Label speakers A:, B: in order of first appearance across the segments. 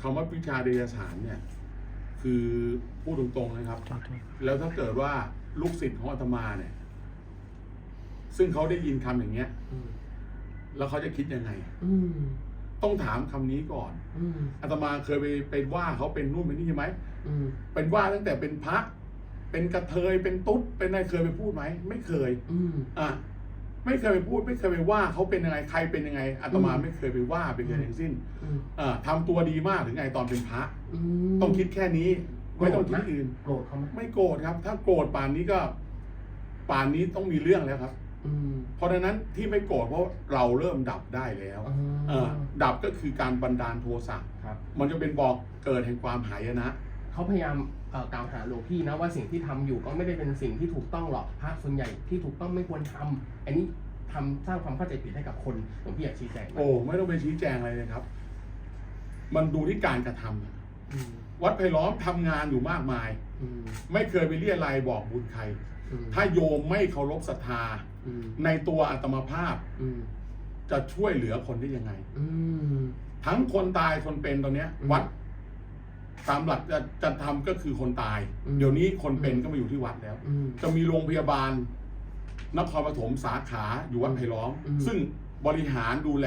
A: คำว่าวิชาเดชสารเนี่ย คือพูดตรงๆนะครับ แล้วถ้าเกิดว่าลูกศิษย์ของอาตมาเนี่ย ซึ่งเขาได้ยินคำอย่างเงี้ย
B: อืม
A: แล้วเขาจะคิดยังไง
B: อืม
A: ต้องถามคำนี้ก่อน
B: อืม
A: อาตมาเคยไปไปว่าเขาเป็นนู่นเป็นนี่ใช่ไหม
B: อืม
A: เป็นว่าตั้งแต่เป็นพระเป็นกระเทยเป็นตุ๊ดเป็นอะไรเคยไปพูดไหมไม่เคย
B: อืม
A: อะ ไม่เคยไปพูด ไม่เคยไปว่าเขาเป็นยังไงใครเป็นยังไงอาตมา
B: อืม
A: ไม่เคยไปว่าไปเคยทั้งสิ้น
B: อืม
A: อ่าทำตัวดีมากถึงไงตอนเป็นพระ
B: อืม
A: ต้องคิดแค่นี้ไม่ต้องคิดอื่น
B: โกรธเขาไหม
A: ไม่โกรธครับ ถ้าโกรธป่านนี้ก็ ป่านนี้ต้องมีเรื่องแล้วครับ
B: อืม
A: เพราะฉะนั้นที่ไม่โกรธเพราะเราเริ่มดับได้แล้ว
B: อ่า
A: เออดับก็คือการบันดาลโทสะ
B: ครับ
A: มันจะเป็นบอกเกิดแห่งความหายนะ
B: เขาพยายามเอ่อกล่าวหาหลวงพี่นะว่าสิ่งที่ทำอยู่ก็ไม่ได้เป็นสิ่งที่ถูกต้องหรอกพระส่วนใหญ่ที่ถูกต้องไม่ควรทำอันนี้ทำสร้างความเข้าใจผิดให้กับคนหลวงพี่อยากชี้แจงไหม
A: โอ้ไม่ต้องไปชี้แจงอะไรเลยครับ มันดูที่การกระทำอะ
B: อืม
A: วัดไผ่ล้อมทำงานอยู่มากมาย
B: อืม
A: ไม่เคยไปเรียอะไรยบอกบุญใคร
B: อืม
A: ถ้าโยมไม่เคารพศรัทธา
B: อืม
A: ในตัวอาตมาภาพ
B: อืม
A: จะช่วยเหลือคนได้ยังไง
B: อืม
A: ทั้งคนตายคนเป็นตอนเนี้ย
B: อืม
A: วัด ตามหลักจะจะทำก็คือคนตาย
B: อืม
A: เดี๋ยวนี้คนเป็น
B: อืม
A: ก็มาอยู่ที่วัดแล้ว
B: อืม
A: จะมีโรงพยาบาลนครปฐมสาขาอยู่วัดไผ่ล้อม
B: อืม
A: ซึ่งบริหารดูแล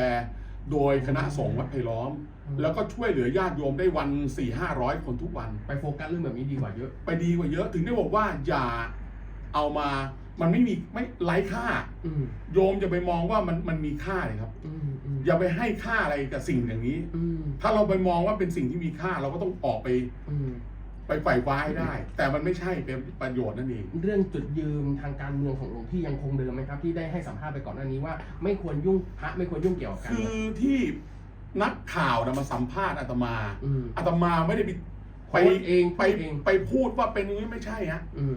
A: โดยคณะสงฆ์วัดไผ่ล้อม
B: อืม
A: แล้วก็ช่วยเหลือญาติโยมได้วันสี่ห้าร้อยคนทุกวัน
B: ไปโฟกัสเรื่องแบบนี้ดีกว่าเยอะ
A: ไปดีกว่าเยอะถึงได้บอกว่าอย่าเอามา มันไม่มีไม่ไร้ค่า
B: อืม
A: โยมจะไปมองว่ามันมันมีค่าเลยครับ
B: อืมอืม
A: อย่าไปให้ค่าอะไรกับสิ่งอย่างนี้
B: อืม
A: ถ้าเราไปมองว่าเป็นสิ่งที่มีค่าเราก็ต้องออกไป
B: อืม
A: ไปไฝ่คว้าให้ได้ แต่มันไม่ใช่เป็นประโยชน์นั่นเอง
B: เรื่องจุดยืนทางการเมืองของหลวงพี่ยังคงเดิมไหมครับ ที่ได้ให้สัมภาษณ์ไปก่อนหน้านี้ว่าไม่ควรยุ่งพระไม่ควรยุ่งเกี่ยวกับการ
A: คื
B: เมื
A: อ
B: อง
A: ที่นักข่าวนะมาสัมภาษณ์อาตมา
B: อืม
A: อาตมาไม่ได้ไปไป
B: โพสต์เอง
A: ไป
B: พูดเอง
A: ไปพูดว่าเป็นอย่างนี้ไม่ใช่ฮะ
B: อืม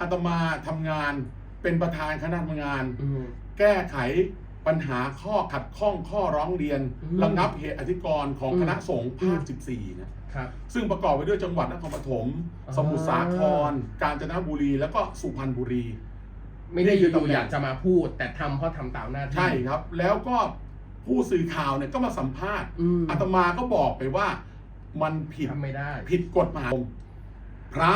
A: อาตมาทำงาน เป็นประธานคณะทำงาน
B: อืม
A: แก้ไขปัญหาข้อขัดข้องข้อร้องเรียน
B: อืม
A: ระงับเหตุอธิกรณ์ของ
B: อืม
A: คณะสงฆ์ภาค
B: อืม
A: 14 นะ
B: ครับ
A: ซึ่งประกอบไปด้วยจังหวัดนครปฐม
B: อ่า
A: สมุทรสาคร กาญจนบุรี แล้วก็สุพรรณบุรี
B: ไม่ได้
A: นี่คือ
B: อยู่
A: ตำแหน่ง
B: ๆอยากจะมาพูด แต่ทำเพราะทำตามหน้าที่
A: ใช่ครับ แล้วก็ผู้สื่อข่าวเนี่ยก็มาสัมภาษณ์
B: อืม
A: อาตมาก็บอกไปว่ามันผิด
B: ทำไม่ได้
A: ผิดกฎหมายพระ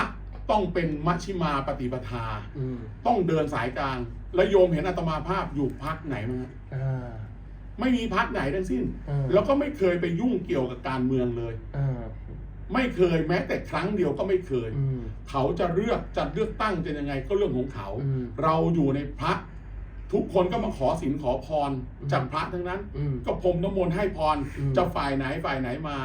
A: ต้องเป็นมัชชิมาปฏิปทา
B: อืม
A: ต้องเดินสายกลาง แล้วโยมเห็นอาตมาภาพอยู่พักไหนมั้งฮะ
B: อ่า
A: ไม่มีพักไหนทั้งสิ้น
B: อ่า
A: แล้วก็ไม่เคยไปยุ่งเกี่ยวกับการเมืองเลย
B: อ่า
A: ไม่เคยแม้แต่ครั้งเดียวก็ไม่เคย
B: อืม
A: เขาจะเลือกจะเลือกตั้งจะยังไงก็เรื่องของเขา
B: อืม
A: เราอยู่ในพระทุกคนก็มาขอศีลขอพร
B: อืม
A: จากพระทั้งนั้น
B: อืม
A: ก็พรมน้ำมนต์ให้พร
B: อืม
A: จะฝ่ายไหนฝ่ายไหนมา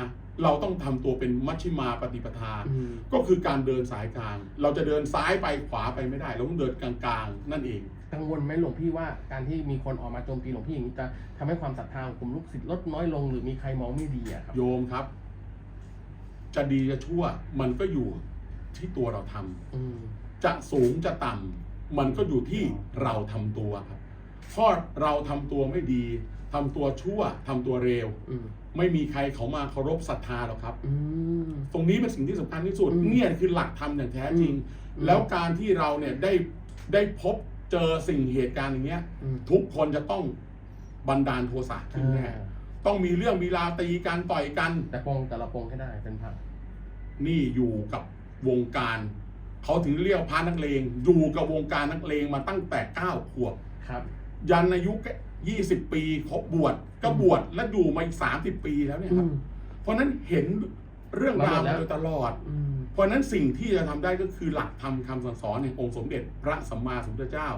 A: เราต้องทำตัวเป็นมัชชิมาปฏิปทา
B: อืม
A: ก็คือการเดินสายกลาง เราจะเดินซ้ายไปขวาไปไม่ได้ เราต้องเดินกลางๆ นั่นเอง
B: กังวลไหมหลวงพี่ว่าการที่มีคนออกมาโจมตีหลวงพี่อย่างนี้จะทำให้ความศรัทธาของกลุ่มลูกศิษย์ลดน้อยลงหรือมีใครมองไม่ดีอะครับ
A: โยมครับ จะดีจะชั่ว มันก็อยู่ที่ตัวเราทำ
B: อืม
A: จะสูงจะต่ำมันก็อยู่ที่เราทำตัวครับเพราะเราทำตัวไม่ดี ทำตัวชั่วทำตัวเร็ว
B: อืม
A: ไม่มีใครเขามาเคารพศรัทธาหรอกครับ
B: อืม
A: ตรงนี้เป็นสิ่งที่สำคัญที่สุด
B: อืม
A: เนี่ยคือหลักธรรมอย่างแท้จริง
B: อืม
A: แล้วการที่เราเนี่ยได้ได้พบเจอสิ่งเหตุการณ์อย่างเงี้ย
B: อืม
A: ทุกคนจะต้องบันดาลโทสะขึ้นแน่
B: อ่า
A: ต้องมีเรื่องมีราวตีกันต่อยกัน
B: แต่ปองแต่ละปองให้ได้เป็นพระ
A: นี่อยู่กับวงการเขาถึงเรียกพระนักเลงอยู่กับวงการนักเลงมาตั้งแต่เก้าขวบ
B: ครับ
A: ยันอายุ ยี่สิบปีครบบวชก็บวชและอยู่มาอีกสามสิบปีแล้วเนี่ย
B: อื
A: ครับ
B: ม
A: เพราะฉะนั้นเห็นเรื่องราว
B: มาหมดแล้ว
A: มาโดยตลอด
B: อืม
A: เพราะฉะนั้นสิ่งที่จะทำได้ก็คือหลักธรรมคำสั่งสอนแห่งองค์สมเด็จพระสัมมาสัมพุทธเจ้า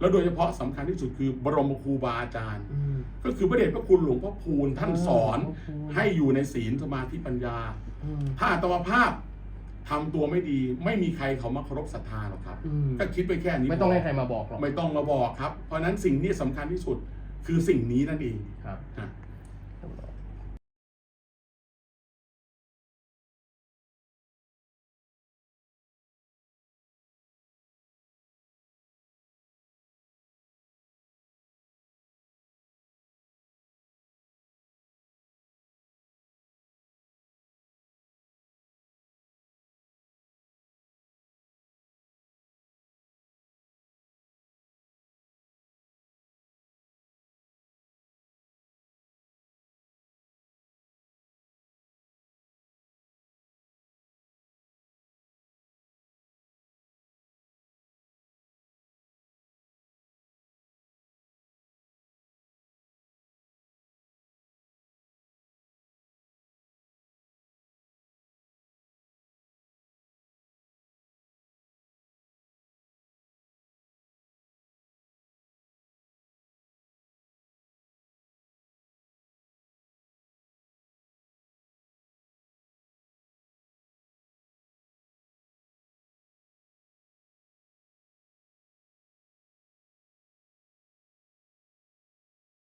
A: แล้วโดยเฉพาะสำคัญที่สุดคือบรมครูบาอาจารย์
B: อืม
A: ก็คือพระเดชพระคุณหลวงพ่อพูนท่านสอน
B: ขอบคุณ
A: ให้อยู่ในศีลสมาธิปัญญา
B: อืม
A: ถ้าอัตมภาพทำตัวไม่ดีไม่มีใครเขามาเคารพศรัทธาหรอกครับ
B: อืม
A: ก็คิดไปแค่นี้
B: ไม่ต้องให้
A: พ
B: ใครมาบอกหรอก
A: ไม่ต้องมาบอกครับ เพราะฉะนั้นสิ่งที่สำคัญที่สุด คือสิ่งนี้นั่นเอง
B: ครับ